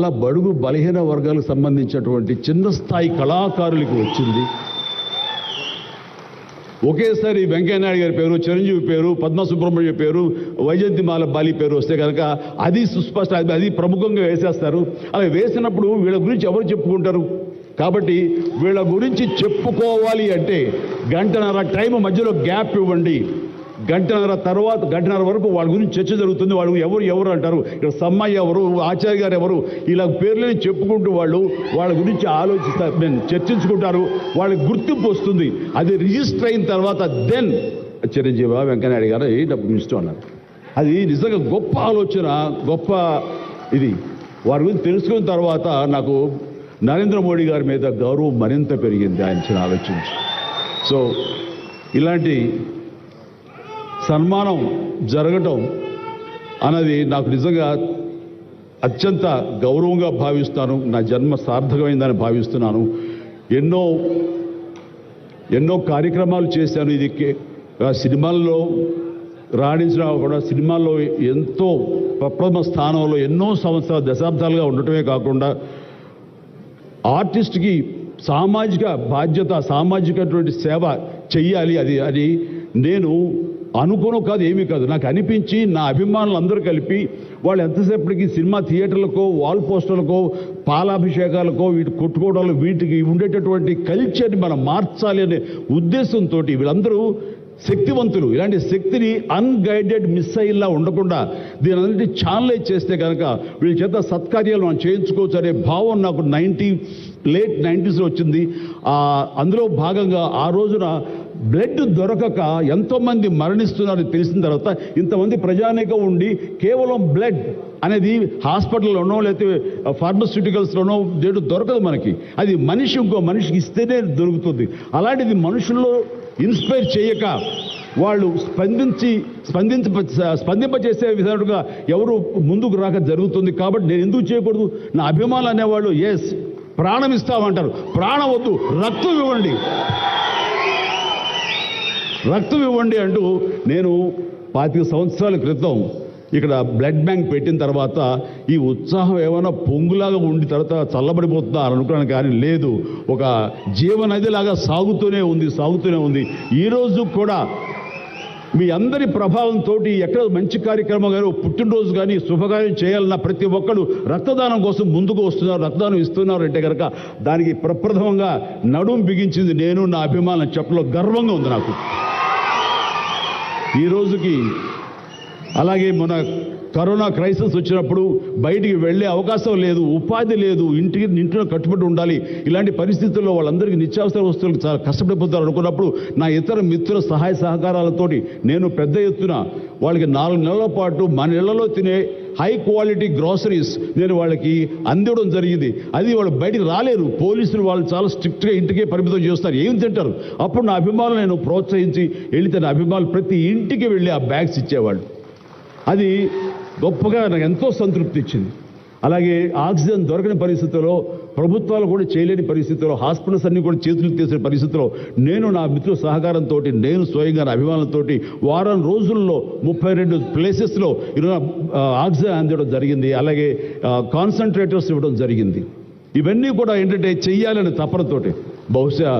చాలా బడుగు బలహీన వర్గాలకు సంబంధించినటువంటి చిన్న స్థాయి కళాకారులకు వచ్చింది. ఒకేసారి వెంకయ్యనాయుడు గారి పేరు చిరంజీవి పేరు పద్మ సుబ్రహ్మణ్య పేరు వైజయంతిమాల బాలి పేరు వస్తే కనుక అది సుస్పష్ట అది- అది ప్రముఖంగా వేసేస్తారు. అలా వేసినప్పుడు వీళ్ళ గురించి ఎవరు చెప్పుకుంటారు? కాబట్టి వీళ్ళ గురించి చెప్పుకోవాలి అంటే గంటన్నర టైం మధ్యలో గ్యాప్ ఇవ్వండి. గంటన్నర తర్వాత గంటన్నర వరకు వాళ్ళ గురించి చర్చ జరుగుతుంది. వాళ్ళు ఎవరు ఎవరు అంటారు? ఇక్కడ సమ్మయ్య ఎవరు ఆచార్య గారు ఎవరు? ఇలా పేర్లని చెప్పుకుంటూ వాళ్ళు వాళ్ళ గురించి ఆలోచిస్తారు. నేను చర్చించుకుంటారు. వాళ్ళకి గుర్తింపు వస్తుంది. అది రిజిస్టర్ అయిన తర్వాత దెన్ చిరంజీవి వెంకయ్యనాయుడు గారు ఏ డబ్బు ఇష్టం అన్నారు. అది నిజంగా గొప్ప ఆలోచన గొప్ప ఇది. వారి గురించి తెలుసుకున్న తర్వాత నాకు నరేంద్ర మోడీ గారి మీద గౌరవం మరింత పెరిగింది ఆయన ఆలోచించి సో ఇలాంటి సన్మానం జరగటం అన్నది నాకు నిజంగా అత్యంత గౌరవంగా భావిస్తాను. నా జన్మ సార్థకమైందని భావిస్తున్నాను. ఎన్నో ఎన్నో కార్యక్రమాలు చేశాను. ఇది సినిమాల్లో రాణించిన కూడా సినిమాల్లో ఎంతో ప్రప్రథమ స్థానంలో ఎన్నో సంవత్సరాలు దశాబ్దాలుగా ఉండటమే కాకుండా ఆర్టిస్ట్కి సామాజిక బాధ్యత సామాజికటువంటి సేవ చెయ్యాలి అది అని నేను అనుకోను కాదు ఏమీ కాదు. నాకు అనిపించి నా అభిమానులు అందరూ కలిపి వాళ్ళు ఎంతసేపటికి సినిమా థియేటర్లకో వాల్ పోస్టర్లకో పాలాభిషేకాలకో వీటి కొట్టుకోవడాలు వీటికి ఉండేటటువంటి కల్చర్ని మనం మార్చాలి అనే ఉద్దేశంతో వీళ్ళందరూ శక్తివంతులు. ఇలాంటి శక్తిని అన్గైడెడ్ మిస్సైల్లా ఉండకుండా దీని అన్నిటి ఛానలైజ్ చేస్తే కనుక వీళ్ళ చేత సత్కార్యాలు మనం చేయించుకోవచ్చు అనే భావం నాకు నైంటీ లేట్ నైంటీస్లో వచ్చింది. అందులో భాగంగా ఆ రోజున బ్లడ్ దొరకక ఎంతోమంది మరణిస్తున్నారు తెలిసిన తర్వాత ఇంతమంది ప్రజానీకం ఉండి కేవలం బ్లడ్ అనేది హాస్పిటల్లోనో లేకపోతే ఫార్మస్యూటికల్స్లోనో దేడు దొరకదు మనకి. అది మనిషి ఇంకో మనిషికి ఇస్తేనే దొరుకుతుంది. అలాంటిది మనుషుల్లో ఇన్స్పైర్ చేయక వాళ్ళు స్పందించి స్పందించ స్పందింపచేసే విధాలుగా ఎవరు ముందుకు రాక జరుగుతుంది. కాబట్టి నేను ఎందుకు చేయకూడదు? నా అభిమానులు అనేవాళ్ళు ఎస్ ప్రాణం ఇస్తామంటారు. ప్రాణం వద్దు రక్తం ఇవ్వండి. రక్తం ఇవ్వండి అంటూ నేను పాతిక సంవత్సరాల క్రితం ఇక్కడ బ్లడ్ బ్యాంక్ పెట్టిన తర్వాత ఈ ఉత్సాహం ఏమైనా పొంగులాగా ఉండి తర్వాత చల్లబడిపోతుందా అని అనుకున్నాను కానీ లేదు. ఒక జీవనదిలాగా సాగుతూనే ఉంది సాగుతూనే ఉంది. ఈరోజు కూడా మీ అందరి ప్రభావంతో ఎక్కడ మంచి కార్యక్రమం కానీ పుట్టినరోజు కానీ శుభకార్యం చేయాలన్న ప్రతి ఒక్కరు రక్తదానం కోసం ముందుకు వస్తున్నారు రక్తదానం ఇస్తున్నారు అంటే కనుక దానికి ప్రప్రథమంగా నడుం బిగించింది నేను నా అభిమానం చెప్పలో గర్వంగా ఉంది నాకు. ఈ రోజుకి అలాగే మన కరోనా క్రైసిస్ వచ్చినప్పుడు బయటికి వెళ్ళే అవకాశం లేదు ఉపాధి లేదు ఇంటికి ఇంట్లో కట్టుబడి ఉండాలి ఇలాంటి పరిస్థితుల్లో వాళ్ళందరికీ నిత్యావసర వస్తువులకు చాలా కష్టపడిపోతారు అనుకున్నప్పుడు నా ఇతర మిత్రుల సహాయ సహకారాలతోటి నేను పెద్ద ఎత్తున వాళ్ళకి నాలుగు నెలల పాటు మన ఇళ్ళలో తినే హై క్వాలిటీ గ్రాసరీస్ నేను వాళ్ళకి అందివ్వడం జరిగింది. అది వాళ్ళు బయటికి రాలేరు. పోలీసులు వాళ్ళు చాలా స్ట్రిక్ట్గా ఇంటికే పరిమితం చేస్తారు. ఏం తింటారు? అప్పుడు నా అభిమానులు నేను ప్రోత్సహించి వెళితే నా అభిమానులు ప్రతి ఇంటికి వెళ్ళి ఆ బ్యాగ్స్ ఇచ్చేవాళ్ళు. అది గొప్పగా నాకు ఎంతో సంతృప్తి ఇచ్చింది. అలాగే ఆక్సిజన్ దొరకని పరిస్థితుల్లో ప్రభుత్వాలు కూడా చేయలేని పరిస్థితుల్లో హాస్పిటల్స్ అన్ని కూడా చేతులు తీసిన పరిస్థితుల్లో నేను నా మిత్రుల సహకారంతో నేను స్వయంగా నా అభిమానులతో వారం రోజుల్లో ముప్పై రెండు ప్లేసెస్లో ఈరోజు ఆక్సిజన్ అందించడం జరిగింది అలాగే కాన్సన్ట్రేటర్స్ ఇవ్వడం జరిగింది. ఇవన్నీ కూడా ఏంటంటే చెయ్యాలని తపనతోటి. బహుశా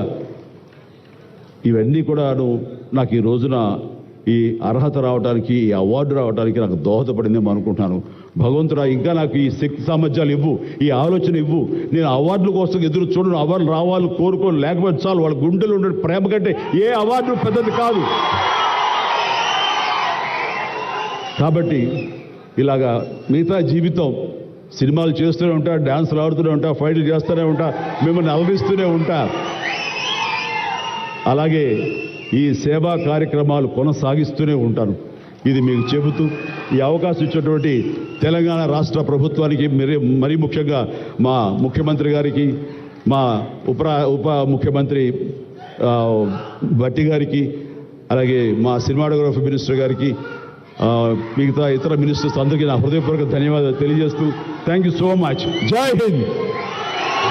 ఇవన్నీ కూడాను నాకు ఈ రోజున ఈ అర్హత రావడానికి ఈ అవార్డు రావడానికి నాకు దోహదపడిందేమో అనుకుంటున్నాను. భగవంతుడా ఇంకా నాకు ఈ శక్తి సామర్థ్యాలు ఇవ్వు ఈ ఆలోచన ఇవ్వు. నేను అవార్డుల కోసం ఎదురు చూడను అవార్డులు రావాలి కోరుకోను. లేకపోతే చాలు వాళ్ళ గుండెలు ఉండే ప్రేమ కంటే ఏ అవార్డు పెద్దది కాదు. కాబట్టి ఇలాగా మిగతా జీవితం సినిమాలు చేస్తూనే ఉంటా డ్యాన్స్లు ఆడుతూనే ఉంటా ఫైట్లు చేస్తూనే ఉంటా మిమ్మల్ని అలరిస్తూనే ఉంటా. అలాగే ఈ సేవా కార్యక్రమాలు కొనసాగిస్తూనే ఉంటాను. ఇది మీకు చెబుతూ ఈ అవకాశం ఇచ్చినటువంటి తెలంగాణ రాష్ట్ర ప్రభుత్వానికి మరి మరీ ముఖ్యంగా మా ముఖ్యమంత్రి గారికి మా ఉప ఉప ముఖ్యమంత్రి భట్టి గారికి అలాగే మా సినిమాటోగ్రఫీ మినిస్టర్ గారికి మిగతా ఇతర మినిస్టర్స్ అందరికీ నా హృదయపూర్వక ధన్యవాదాలు తెలియజేస్తూ థ్యాంక్ యూ సో మచ్. జై హింద్!